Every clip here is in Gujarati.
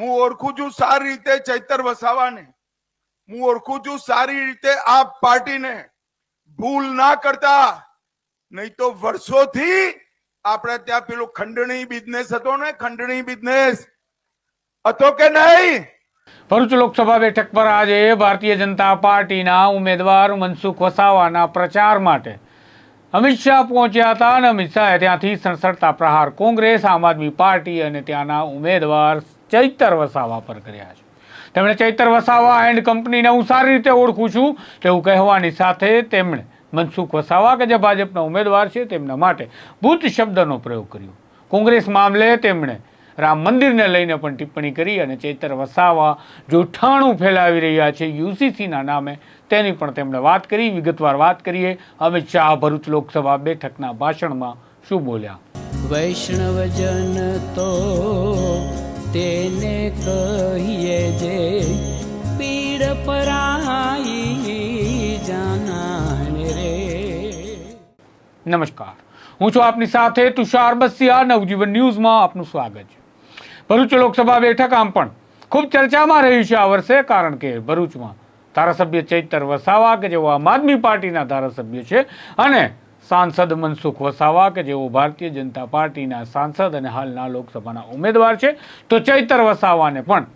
હું ઓળખું છું સારી રીતે ચૈતર વસાવાને. હું ઓળખું છું સારી રીતે આ પાર્ટીને. ભૂલ ના કરતા. નહીં તો વર્ષોથી આપણે ત્યાં પેલું ખંડણી બિઝનેસ હતો ને, ખંડણી બિઝનેસ હતો કે નહીં? ભરૂચ લોકસભા બેઠક પર આજે ભારતીય જનતા પાર્ટીના ઉમેદવાર મનસુખ વસાવાના પ્રચાર માટે. અમિત શાહ પહોંચ્યા હતા અને અમિત શાહે ત્યાંથી સણસડતા પ્રહાર કોંગ્રેસ, આમ આદમી પાર્ટી અને ત્યાંના ઉમેદવાર ચૈતર વસાવા પર કર્યા છે. તેમણે ચૈતર વસાવા એન્ડ કંપનીને હું સારી રીતે ઓળખું છું તેવું કહેવાની સાથે તેમણે મનસુખ વસાવા કે જે ભાજપના ઉમેદવાર છે તેમના માટે ભૂત શબ્દનો પ્રયોગ કર્યો. કોંગ્રેસ મામલે તેમણે રામ મંદિરને લઈને પણ ટિપ્પણી કરી અને ચૈતર વસાવા જૂઠાણું ફેલાવી રહ્યા છે. યુસીસીના નામે તેની પણ તેમણે વાત કરી. વિગતવાર વાત કરીએ. અમિત શાહ ભરૂચ લોકસભા બેઠકના ભાષણમાં શું બોલ્યા? વૈષ્ણવજન તો તેને કહીએ જે પીડ પરાઈ જાનાને રે. નમસ્કાર. હું છું આપની સાથે તુષાર બસિયા, નવજીવન ન્યૂઝમાં આપનું સ્વાગત છે. ભરૂચ લોકસભા બેઠક આમ પણ ખૂબ ચર્ચામાં રહ્યું છે આ વર્ષે, કારણ કે ભરૂચમાં ધારાસભ્ય ચૈતર વસાવા, કે જેઓ આમ આદમી પાર્ટીના ધારાસભ્ય છે, અને સાંસદ મનસુખ વસાવા કે જેઓ ભારતીય જનતા પાર્ટીના સાંસદ અને હાલના લોકસભાના ઉમેદવાર છે, તો ચૈતર વસાવાને પણ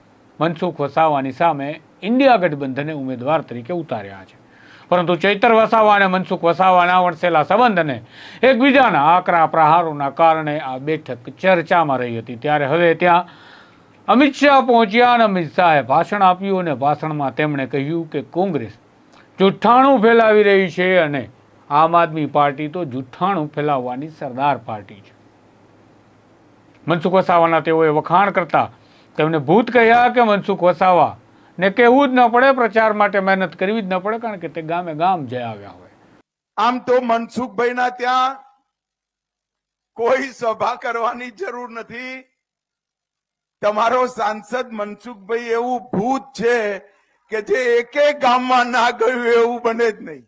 મનસુખ વસાવાની સામે ઇન્ડિયા ગઠબંધને ઉમેદવાર તરીકે ઉતાર્યા છે. પરંતુ ચૈતર વસાવા અને મનસુખ વસાવાના વણસેલા સંબંધને એકબીજાના આકરા પ્રહારોના કારણે આ બેઠક ચર્ચામાં રહી હતી. ત્યારે હવે ત્યાં અમિત શાહ પહોંચ્યા અને અમિત શાહે ભાષણ આપ્યું અને ભાષણમાં તેમણે કહ્યું કે કોંગ્રેસ જુઠ્ઠાણું ફેલાવી રહી છે અને આમ આદમી પાર્ટી તો જૂઠાણું ફેલાવવાની સરદાર પાર્ટી છે. મનસુખ વસાવાના તેઓએ વખાણ કરતા તેમને ભૂત કહ્યા કે મનસુખ વસાવા ને કહેવું જ ન પડે, પ્રચાર માટે મહેનત કરવી જ ન પડે કારણ કે તે ગામે ગામ જઈ આવ્યા હોય. આમ તો મનસુખભાઈ ના ત્યાં કોઈ સભા કરવાની જરૂર નથી. તમારો સાંસદ મનસુખભાઈ એવું ભૂત છે કે જે એકે ગામમાં ના ગયું એવું બને જ નહીં.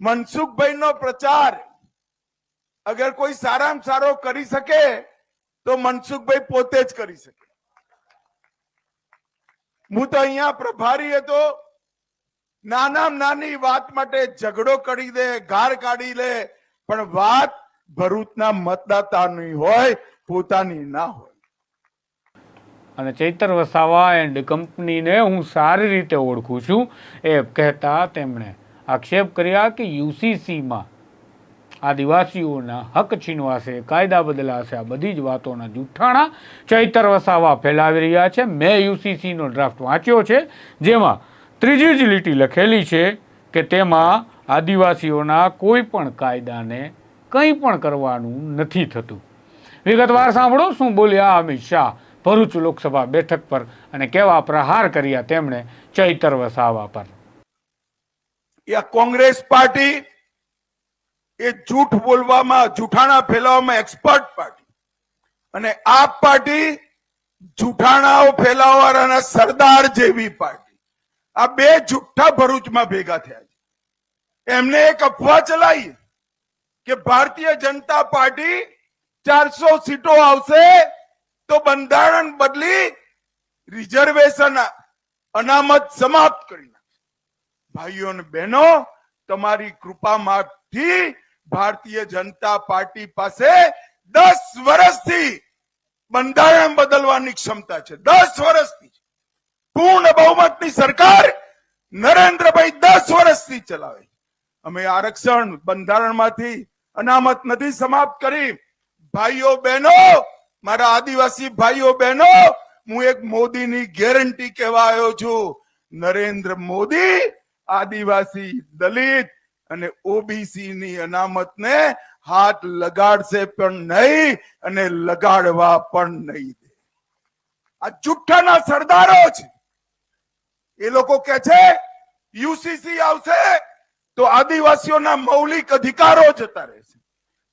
મનસુખભાઈ નો પ્રચાર અગર કોઈ સારામાં સારો કરી શકે, તો મનસુખભાઈ પોતે જ કરી શકે. હું તો અહીંયા પ્રભારી હતો. નાનામાં નાની વાત માટે ઝઘડો કરી દે, ગાર કાઢી લે, પણ વાત ભરૂચના મતદાતાની હોય, પોતાની ના હોય. અને ચૈતર વસાવા એન્ડ કંપનીને હું સારી રીતે ઓળખું છું, એ કહેતા તેમણે આક્ષેપ કર્યા કે યુસીસીમાં આદિવાસીઓના હક છીનવાશે, કાયદા બદલાશે, આ બધી જ વાતોના જૂઠાણા ચૈતર વસાવા ફેલાવી રહ્યા છે. મેં યુસીસીનો ડ્રાફ્ટ વાંચ્યો છે, જેમાં ત્રીજી જ લીટી લખેલી છે કે તેમાં આદિવાસીઓના કોઈ પણ કાયદાને કંઈ પણ કરવાનું નથી થતું. વિગતવાર સાંભળો, શું બોલ્યા અમિત શાહ ભરૂચ લોકસભા બેઠક પર અને કેવા પ્રહાર કર્યા તેમણે ચૈતર વસાવા પર? એ કોંગ્રેસ પાર્ટી એ જૂઠ બોલવામાં જૂઠાણા ફેલાવવામાં એક્સપર્ટ પાર્ટી અને આ પાર્ટી જૂઠાણાઓ ફેલાવવાના સરદાર જેવી પાર્ટી આ બે જુઠ્ઠા ભરૂચમાં ભેગા થયા છે એમને એક અફવા ચલાવી કે ભારતીય જનતા પાર્ટી ચારસો સીટો આવશે તો બંધારણ બદલી રિઝર્વેશન અનામત સમાપ્ત કરી ભાઈઓ બહેનો, તમારી કૃપામાંથી ભારતીય જનતા પાર્ટી પાસે દસ વર્ષથી બંધારણ બદલવાની ક્ષમતા છે. દસ વર્ષથી પૂર્ણ બહુમતની સરકાર નરેન્દ્રભાઈ દસ વર્ષથી ચલાવે અમે આરક્ષણ બંધારણમાંથી અનામત નથી સમાપ્ત કરી. ભાઈઓ, બહેનો, મારા આદિવાસી ભાઈઓ, બહેનો, હું એક મોદીની ગેરંટી કહેવા આવ્યો છું. નરેન્દ્ર મોદી આદિવાસી દલિત અને ઓબીસી ની અનામતને હાથ લગાડશે પણ નહીં અને લગાડવા પણ નહીં દે. આ જુઠ્ઠાના સરદારો છે. એ લોકો કે છે યુસીસી આવશે તો આદિવાસીઓના મૌલિક અધિકારો જતા રહેશે.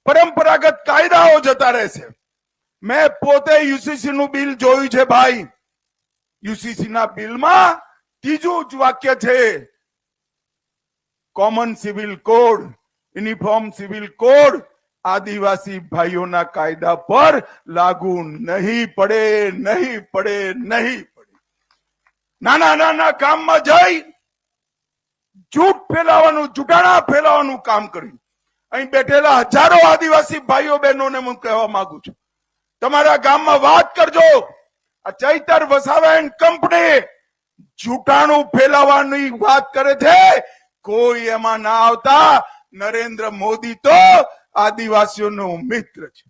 પરંપરાગત કાયદાઓ જતા રહેશે. મેં પોતે યુસીસી નું બિલ જોયું છે, ભાઈ. યુસીસી ના બિલમાં ત્રીજું જ વાક્ય છે common civil code uniform civil code આદિવાસી ભાઈઓના કાયદા પર લાગુ નહીં પડે નહીં પડે નહીં પડે. નાના નાના કામમાં જઈ જૂઠ ફેલાવાનું જૂઠાણા ફેલાવાનું કામ કર્યું અહીં બેઠેલા હજારો આદિવાસી ભાઈઓ બહેનોને હું કહેવા માંગુ છું. તમારા ગામમાં વાત કરજો. આ ચૈતર વસાવા એન્ડ કંપની જૂઠાણું ફેલાવાની વાત કરે છે. કોઈ એમાં ના આવતા. નરેન્દ્ર મોદી તો આદિવાસીઓનો મિત્ર છે.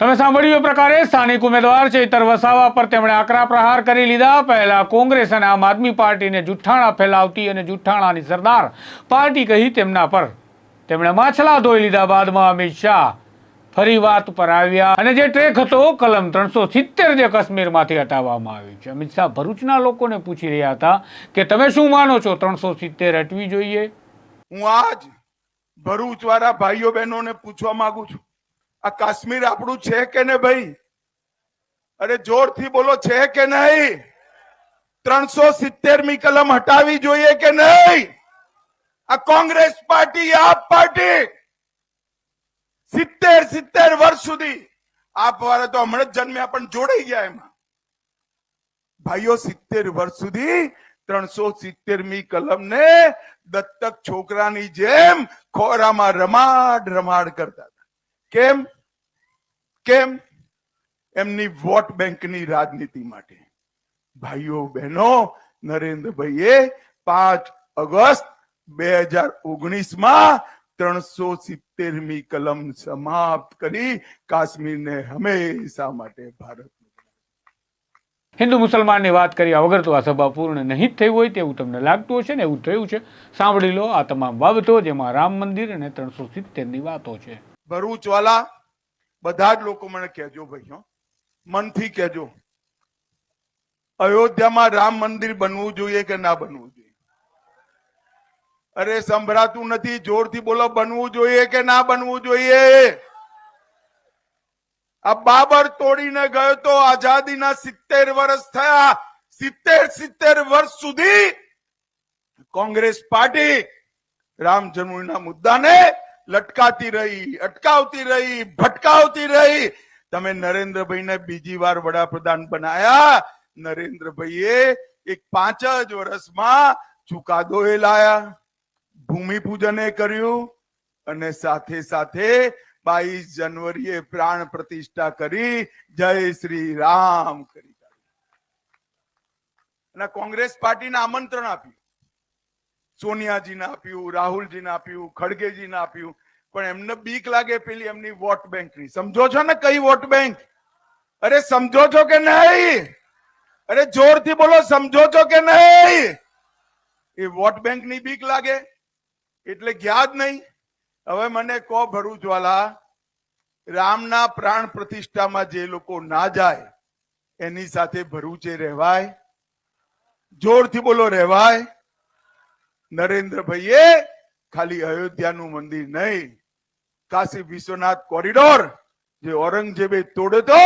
તમે સાંભળ્યું એ પ્રકારે સ્થાનિક ઉમેદવાર ચૈતર વસાવા પર તેમણે આકરા પ્રહાર કરી લીધા. પહેલા કોંગ્રેસ અને આમ આદમી પાર્ટીને જુઠ્ઠાણા ફેલાવતી અને જુઠ્ઠાણાની સરદાર પાર્ટી કહી તેમના પર તેમણે માછલા ધોઈ લીધા બાદમાં અમિત શાહ. ફરી વાત પર આવ્યા અને જે ટ્રેક હતો, કલમ ત્રણસો સિત્તેર જે કાશ્મીરમાંથી હટાવવામાં આવ્યું છે. અમિત શાહ ભરૂચના લોકોને પૂછી રહ્યા હતા કે તમે શું માનો છો, ત્રણસો સિત્તેર હટવી જોઈએ? હું આજ ભરૂચ વાળા ભાઈઓ બહેનોને પૂછવા માંગુ છું. આ કાશ્મીર આપણું છે કે ને ભાઈ? અરે જોરથી બોલો, છે કે નહીં? ત્રણસો સિત્તેર મી કલમ હટાવી જોઈએ કે નહીં? આ કોંગ્રેસ પાર્ટી, આપ પાર્ટી સિત્તેર સિત્તેર વર્ષ સુધી આપ વાળા તો હમણાં જ જન્મ્યા, પણ જોડાઈ ગયા એમાં. ભાઈઓ, સિત્તેર વર્ષ સુધી ત્રણસો સિત્તેર મી કલમ ને દત્તક છોકરાની જેમ ખોરામાં રમાડ રમાડ કરતા હતા. કેમ? કેમ? એમની વોટ બેંકની રાજનીતિ માટે. ભાઈઓ, બહેનો, નરેન્દ્રભાઈએ પાંચ ઓગસ્ટ બે હજાર ઓગણીસમાં ત્રણસો સિત્તેર મી કલમ સમાપ્ત કરી કાશ્મીરને હંમેશા માટે ભારત હિન્દુ મુસલમાનની વાત કર્યા વગર તો આ સભા પૂર્ણ નહીં થઈ હોય તેવું તમને લાગતું હશે ને એવું થયું છે. સાંભળી લો આ તમામ બાબતો જેમાં રામ મંદિર અને ત્રણસો સિત્તેરની વાતો છે. ભરૂચ વાલા બધા જ લોકો મને કહેજો ભાઈઓ મનથી કહેજો. અયોધ્યામાં રામ મંદિર બનવું જોઈએ કે ના બનવું જોઈએ? અરે સંભળાતું નથી, જોરથી બોલો, બનવું જોઈએ કે ના બનવું જોઈએ? આ બાબર તોડીને ગયો તો આઝાદીના સિત્તેર વર્ષ થયા. સિત્તેર સિત્તેર વર્ષ સુધી કોંગ્રેસ પાર્ટી રામ જન્મભૂમિના મુદ્દાને લટકાતી રહી, અટકાવતી રહી, ભટકાવતી રહી. તમે નરેન્દ્રભાઈને બીજી વાર વડાપ્રધાન બનાયા. નરેન્દ્રભાઈએ એક પાંચ જ વર્ષમાં ચુકાદો એ લાયા. ભૂમિપૂજન એ કર્યું અને સાથે સાથે બાવીસ જાન્યુઆરીએ પ્રાણ પ્રતિષ્ઠા કરી, જય શ્રી રામ કરી અને કોંગ્રેસ પાર્ટીને આમંત્રણ આપ્યું. સોનિયાજીને આપ્યું, રાહુલજીને આપ્યું, ખડગેજીને આપ્યું. પણ એમને બીક લાગે પેલી એમની વોટ બેંકની. સમજો છો ને કઈ વોટ બેંક? અરે સમજો છો કે નહીં? અરે જોરથી બોલો, સમજો છો કે નહીં? એ વોટ બેંકની બીક લાગે. એટલે ગયા નહીં? હવે મને કહો ભરૂચ વાલા, રામના પ્રાણ પ્રતિષ્ઠામાં જે લોકો ના જાય, એની સાથે ભરૂચે રહેવાય? જોરથી બોલો, રહેવાય? નરેન્દ્રભાઈએ ખાલી અયોધ્યાનું મંદિર નહીં, કાશી વિશ્વનાથ કોરિડોર, જે ઔરંગઝેબે તોડતો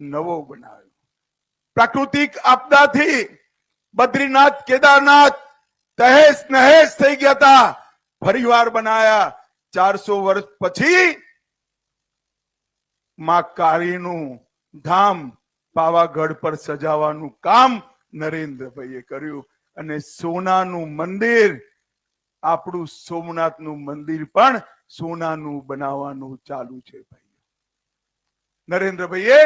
નવો બનાવ્યો. પ્રાકૃતિક આપદાથી બદ્રીનાથ, કેદારનાથ તહેસ નહેસ થઈ ગયા હતા. ફરીવાર બનાયા. ચારસો વર્ષ પછી માં કાળીનું ધામ પાવાગઢ પર સજાવવાનું કામ નરેન્દ્રભાઈએ કર્યું. અને સોનાનું મંદિર, આપણું સોમનાથનું મંદિર પણ સોનાનું બનાવવાનું ચાલુ છે ભાઈ. નરેન્દ્રભાઈએ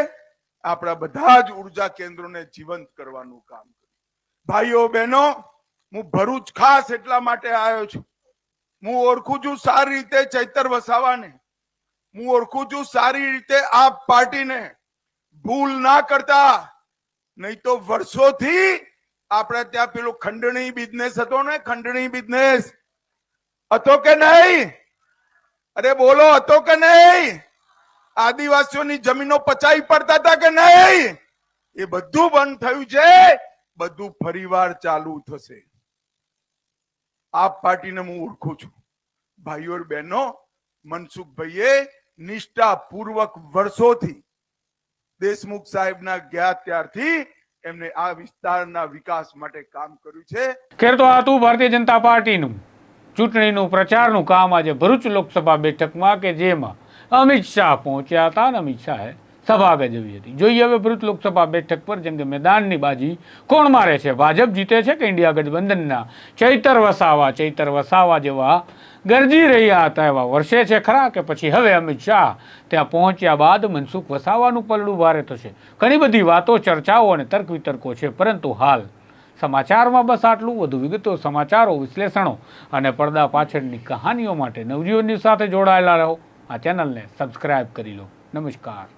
આપણા બધા જ ઊર્જા કેન્દ્રોને જીવંત કરવાનું કામ કર્યું. ભાઈઓ, બહેનો, હું ભરૂચ ખાસ એટલા માટે આવ્યો છું હું ઓળખું છું સારી રીતે ચૈતર વસાવાને. હું ઓળખું છું સારી રીતે આ પાર્ટીને. ભૂલ ના કરતા. નહીં તો વર્ષોથી આપણે ત્યાં પેલો ખંડણી બિઝનેસ હતો ને, ખંડણી બિઝનેસ હતો કે નહીં? અરે બોલો, હતો કે નહીં? આદિવાસીઓની જમીનો પચાઈ પડતા હતા કે નહીં? એ બધું બંધ થયું છે. બધું ફરીવાર ચાલુ થશે. આપ પાર્ટીને હું ઓળખું છું. ભાઈઓ બહેનો, મનસુખભાઈએ નિષ્ઠાપૂર્વક વર્ષોથી દેશમુખ સાહેબના ગયા ત્યારથી એમને આ વિસ્તારના વિકાસ માટે કામ કર્યું છે. ખેર તો આ હતું ભારતીય જનતા પાર્ટીનું. ચૂંટણીનું પ્રચારનું કામ આજે ભરૂચ લોકસભા બેઠકમાં કે જેમાં અમિત શાહ પહોંચ્યા હતા અને અમિત શાહે સભા જવી હતી. જોઈએ હવે ભરૂચ લોકસભા બેઠક પર, જેમ કે મેદાનની બાજી, કોણ મારે છે? ભાજપ જીતે છે કે ઇન્ડિયા ગઠબંધનના? ચૈતર વસાવા ચૈતર વસાવા જેવા ગરજી રહ્યા હતા એવા વર્ષે છે ખરા કે પછી હવે અમિત શાહ ત્યાં પહોંચ્યા બાદ મનસુખ વસાવાનું પલડું ભારે થશે? ઘણી બધી વાતો, ચર્ચાઓ અને તર્ક વિતર્કો છે, પરંતુ હાલ સમાચારમાં બસ આટલું. વધુ વિગતો, સમાચારો, વિશ્લેષણો અને પડદા પાછળની કહાનીઓ માટે નવજીવનની સાથે જોડાયેલા રહો. આ ચેનલને સબસ્ક્રાઇબ કરી લો. નમસ્કાર.